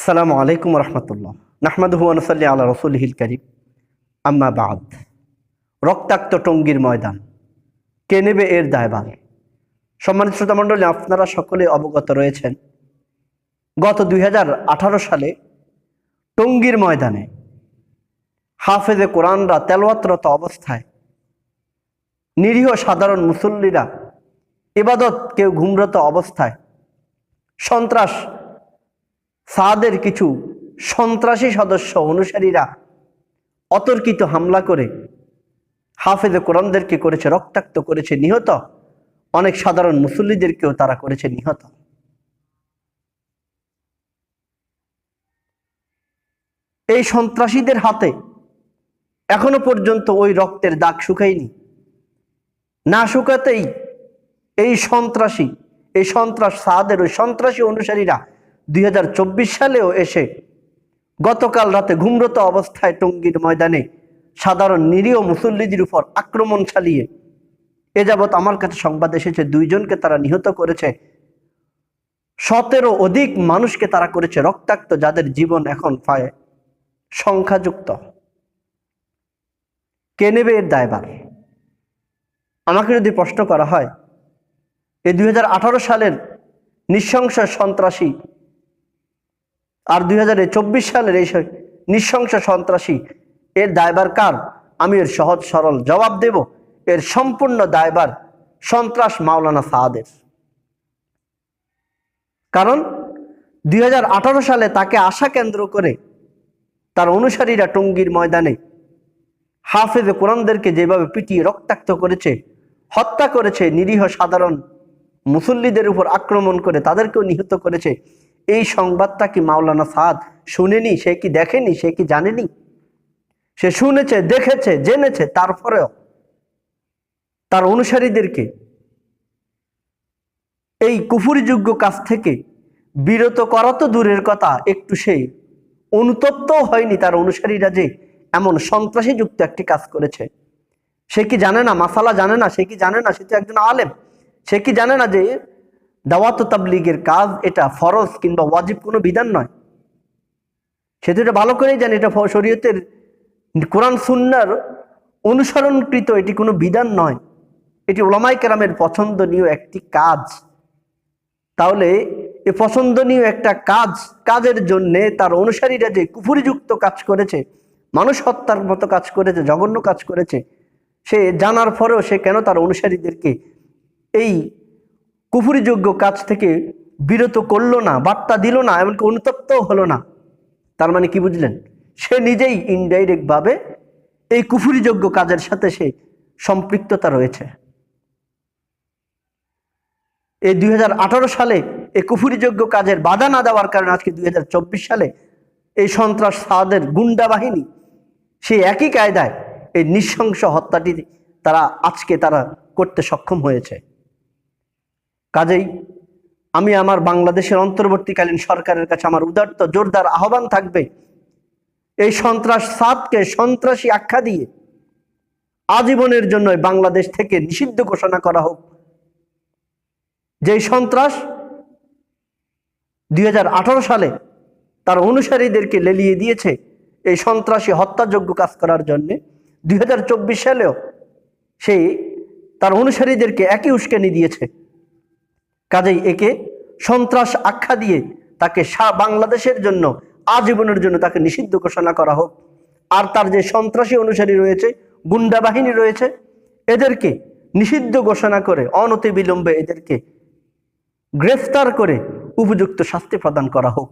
আসসালামু আলাইকুম রহমতুল্লাহ। নাহমাদুহু আনসাল্লি আল্লাহ রসুলহিল করিম। আম্মা বাদ। রক্তাক্ত টঙ্গির ময়দান। কে নেবে এর দায়ভার? সম্মানিত শ্রোতামণ্ডলী আপনারা সকলে অবগত রয়েছেন। গত দুই হাজার আঠারো সালে টঙ্গীর ময়দানে হাফেজে কোরআনরা তেলওয়াতরত অবস্থায় নিরীহ সাধারণ মুসল্লিরা ইবাদত কেউ ঘুমরত অবস্থায় সন্ত্রাস সাদের কিছু সন্ত্রাসী সদস্য অনুসারীরা অতর্কিত হামলা করে হাফেজে কোরআনদেরকে করেছে রক্তাক্ত করেছে নিহত। অনেক সাধারণ মুসল্লিদেরকেও তারা করেছে নিহত। এই সন্ত্রাসীদের হাতে এখনও পর্যন্ত ওই রক্তের দাগ শুকায়নি। না শুকাতেই এই সন্ত্রাসী, এই সন্ত্রাস সাদের ওই সন্ত্রাসী অনুসারীরা দুই হাজার চব্বিশ সালেও এসে গতকাল রাতে ঘুমরত অবস্থায় টঙ্গীর ময়দানে সাধারণ নিরীহ মুসল্লিদের উপর আক্রমণ চালিয়ে এ যাবৎ আমার কাছে সংবাদ এসেছে, দুইজনকে তারা নিহত করেছে। সতেরো অধিক মানুষকে তারা করেছে রক্তাক্ত, যাদের জীবন এখন পায় সংখ্যাযুক্ত। কে নেবে এর দায়ভার? আমাকে যদি প্রশ্ন করা হয় এই দুই হাজার আঠারো সালের নৃশংস সন্ত্রাসী আর দুই সালের এই নৃশংস সন্ত্রাসী, এর দায়বার কার? আমি এর সহজ সরল জবাব দেব, এর সম্পূর্ণ দায়বার সন্ত্রাস মাওলানা সাহাদের। কারণ দুই হাজার আঠারো সালে তাকে আশা কেন্দ্র করে তার অনুসারীরা টঙ্গীর ময়দানে হাফেজে কোরআনদেরকে যেভাবে পিটিয়ে রক্তাক্ত করেছে, হত্যা করেছে নিরীহ সাধারণ মুসল্লিদের উপর আক্রমণ করে তাদেরকেও নিহত করেছে এই সংবাদটা কি মাওলানা সাদ শুনেনি? সে কি দেখেনি? সে কি জানেনি? সে শুনেছে, দেখেছে, জেনেছে, তারপরেও তার অনুসারীদেরকে এই কুফুরিযোগ্য কাজ থেকে বিরত করা তো দূরের কথা, একটু সে অনুতপ্তও হয়নি তার অনুসারীরা যে এমন সন্ত্রাসী যুক্ত একটি কাজ করেছে। সে কি জানে না? মাসালা জানে না? সে কি জানে না? সে তো একজন আলেম। সে কি জানে না যে দাওয়াত তাবলিগের কাজ এটা ফরজ কিংবা ওয়াজিব কোনো বিধান নয়। সে তো এটা ভালো করেই জানে, এটা শরীয়তের কোরআন সুন্নার অনুসরণকৃত এটি কোনো বিধান নয়। এটি ওলামাই কেরামের পছন্দনীয় একটি কাজ। তাহলে এ পছন্দনীয় একটা কাজ, কাজের জন্যে তার অনুসারীরা যে কুফুরিযুক্ত কাজ করেছে, মানুষ হত্যার মতো কাজ করেছে, জঘন্য কাজ করেছে, সে জানার পরেও সে কেন তার অনুসারীদেরকে এই কুফুরিযোগ্য কাজ থেকে বিরত করল না, বার্তা দিল না, এমনকি অনুতপ্তও হলো না। তার মানে কি বুঝলেন? সে নিজেই ইনডাইরেক্টভাবে এই কুফুরিযোগ্য কাজের সাথে সে সম্পৃক্ততা রয়েছে। এই দুই হাজার আঠারো সালে এই কুফুরিযোগ্য কাজের বাধা না দেওয়ার কারণে আজকে দুই হাজার চব্বিশ সালে এই সন্ত্রাস সাদের গুন্ডা বাহিনী সেই একই কায়দায় এই নৃশংস হত্যাটি তারা আজকে তারা করতে সক্ষম হয়েছে। কাজেই আমি আমার বাংলাদেশের অন্তর্বর্তীকালীন সরকারের কাছে আমার উদার্ত জোরদার আহ্বান থাকবে, এই সন্ত্রাস সাদকে সন্ত্রাসী আখ্যা দিয়ে আজীবনের জন্য বাংলাদেশ থেকে নিষিদ্ধ ঘোষণা করা হোক। যেই সন্ত্রাস দুই হাজার আঠারো সালে তার অনুসারীদেরকে লেলিয়ে দিয়েছে, এই সন্ত্রাসী হত্যাযোগ্য কাজ করার জন্যে, দুই হাজার চব্বিশ সালেও সেই তার অনুসারীদেরকে একই উস্কানি দিয়েছে। কাজেই একে সন্ত্রাস আখ্যা দিয়ে তাকে সা বাংলাদেশের জন্য, আজীবনের জন্য তাকে নিষিদ্ধ ঘোষণা করা হোক। আর তার যে সন্ত্রাসী অনুসারী রয়েছে, গুন্ডা বাহিনী রয়েছে, এদেরকে নিষিদ্ধ ঘোষণা করে অনতি বিলম্বে এদেরকে গ্রেফতার করে উপযুক্ত শাস্তি প্রদান করা হোক।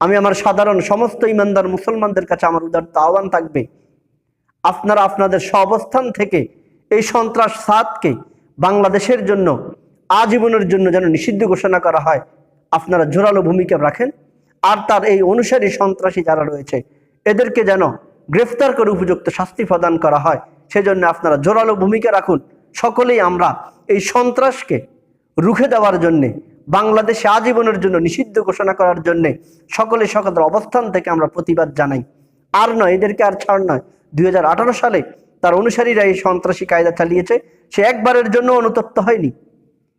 আমি আমার সাধারণ সমস্ত ইমানদার মুসলমানদের কাছে আমার উদারত আহ্বান থাকবে, আপনারা আপনাদের স্বঅবস্থান থেকে এই সন্ত্রাস সাদকে বাংলাদেশের জন্য, আজীবনের জন্য যেন নিষিদ্ধ ঘোষণা করা হয়, আপনারা জোরালো ভূমিকা রাখেন। আর তার এই অনুসারী সন্ত্রাসী যারা রয়েছে, এদেরকে যেন গ্রেফতার করে উপযুক্ত শাস্তি প্রদান করা হয়। সেজন্য আপনারা জোরালো ভূমিকা রাখুন। সকলেই আমরা এই সন্ত্রাসকে রুখে দেওয়ার জন্যে, বাংলাদেশে আজীবনের জন্য নিষিদ্ধ ঘোষণা করার জন্যে সকলে সকলের অবস্থান থেকে আমরা প্রতিবাদ জানাই। আর নয়, এদেরকে আর ছাড় নয়। দুই সালে তার অনুসারীরা এই সন্ত্রাসী কায়দা চালিয়েছে। সে একবারের জন্য অনুতপ্ত হয়নি।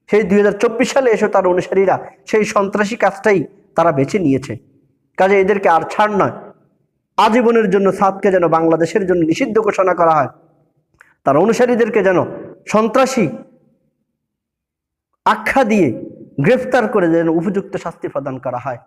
সেই দু হাজার চব্বিশ সালে এসে তার অনুসারীরা সেই সন্ত্রাসী কাজটাই তারা বেছে নিয়েছে। কাজে এদেরকে আর ছাড় নয়। আজীবনের জন্য সাদকে যেন বাংলাদেশের জন্য নিষিদ্ধ ঘোষণা করা হয়। তার অনুসারীদেরকে যেন সন্ত্রাসী আখ্যা দিয়ে গ্রেফতার করে যেন উপযুক্ত শাস্তি প্রদান করা হয়।